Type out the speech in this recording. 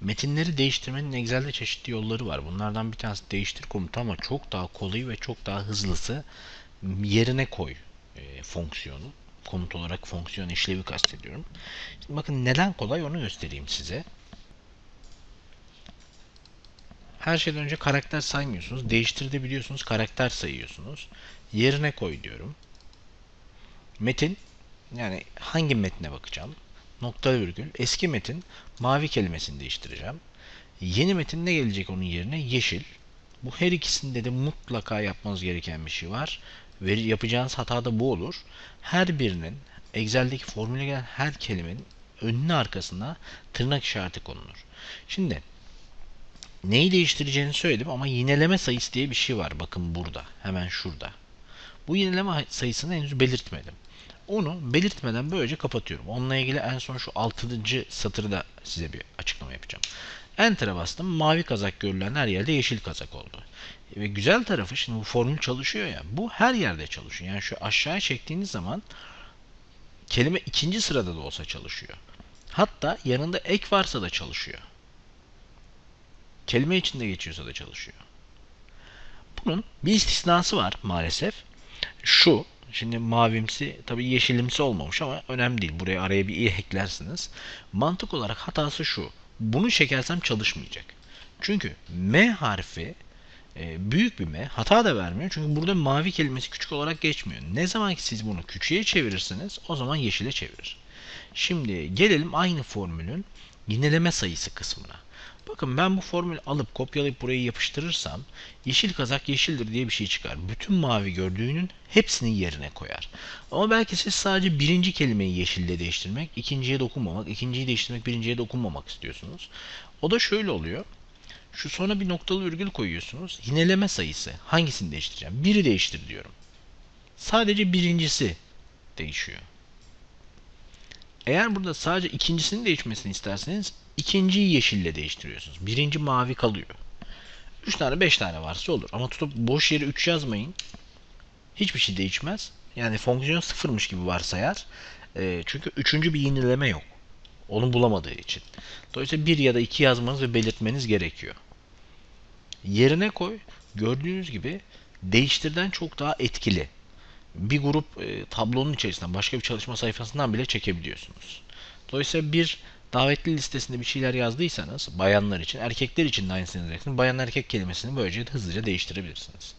Metinleri değiştirmenin Excel'de çeşitli yolları var. Bunlardan bir tanesi değiştir komutu ama çok daha kolayı ve çok daha hızlısı yerine koy e, fonksiyonu. Komut olarak fonksiyon işlevi kastediyorum. Şimdi bakın neden kolay onu göstereyim size. Her şeyden önce karakter saymıyorsunuz. Değiştir biliyorsunuz. Karakter sayıyorsunuz. Yerine koy diyorum. Metin yani hangi metne bakacağım? Nokta virgül. Eski metin mavi kelimesini değiştireceğim. Yeni metin ne gelecek onun yerine? Yeşil. Bu her ikisinde de mutlaka yapmanız gereken bir şey var. Ve yapacağınız hata da bu olur. Her birinin Excel'deki formüle gelen her kelimenin önüne arkasına tırnak işareti konulur. Şimdi neyi değiştireceğini söyledim ama yineleme sayısı diye bir şey var. Bakın burada. Hemen şurada. Bu yineleme sayısını henüz belirtmedim. Onu belirtmeden böylece kapatıyorum. Onunla ilgili en son şu 6. satırda size bir açıklama yapacağım. Enter'a bastım. Mavi kazak görülen her yerde yeşil kazak oldu. Ve güzel tarafı şimdi bu formül çalışıyor ya. Bu her yerde çalışıyor. Yani şu aşağıya çektiğiniz zaman kelime ikinci sırada da olsa çalışıyor. Hatta yanında ek varsa da çalışıyor. Kelime içinde geçiyorsa da çalışıyor. Bunun bir istisnası var maalesef. Şu Şimdi mavimsi tabi yeşilimsi olmamış ama önemli değil. Buraya araya bir i eklersiniz. Mantık olarak hatası şu. Bunu çekersem çalışmayacak. Çünkü M harfi e, büyük bir M hata da vermiyor. Çünkü burada mavi kelimesi küçük olarak geçmiyor. Ne zaman ki siz bunu küçüğe çevirirsiniz o zaman yeşile çevirir. Şimdi gelelim aynı formülün yineleme sayısı kısmına. Bakın ben bu formülü alıp kopyalayıp buraya yapıştırırsam yeşil kazak yeşildir diye bir şey çıkar. Bütün mavi gördüğünün hepsini yerine koyar. Ama belki siz sadece birinci kelimeyi yeşille değiştirmek, ikinciye dokunmamak, ikinciyi değiştirmek, birinciye dokunmamak istiyorsunuz. O da şöyle oluyor. Şu sonra bir noktalı virgül koyuyorsunuz. Yineleme sayısı. Hangisini değiştireceğim? Biri değiştir diyorum. Sadece birincisi değişiyor. Eğer burada sadece ikincisinin değişmesini isterseniz ikinciyi yeşille değiştiriyorsunuz. Birinci mavi kalıyor. 3 tane 5 tane varsa olur. Ama tutup boş yere 3 yazmayın. Hiçbir şey değişmez. Yani fonksiyon sıfırmış gibi varsayar. E, çünkü üçüncü bir yenileme yok. Onu bulamadığı için. Dolayısıyla bir ya da iki yazmanız ve belirtmeniz gerekiyor. Yerine koy. Gördüğünüz gibi değiştirden çok daha etkili. Bir grup e, tablonun içerisinden başka bir çalışma sayfasından bile çekebiliyorsunuz. Dolayısıyla bir davetli listesinde bir şeyler yazdıysanız bayanlar için, erkekler için de aynısını yazacaksınız. Bayan erkek kelimesini böylece hızlıca değiştirebilirsiniz.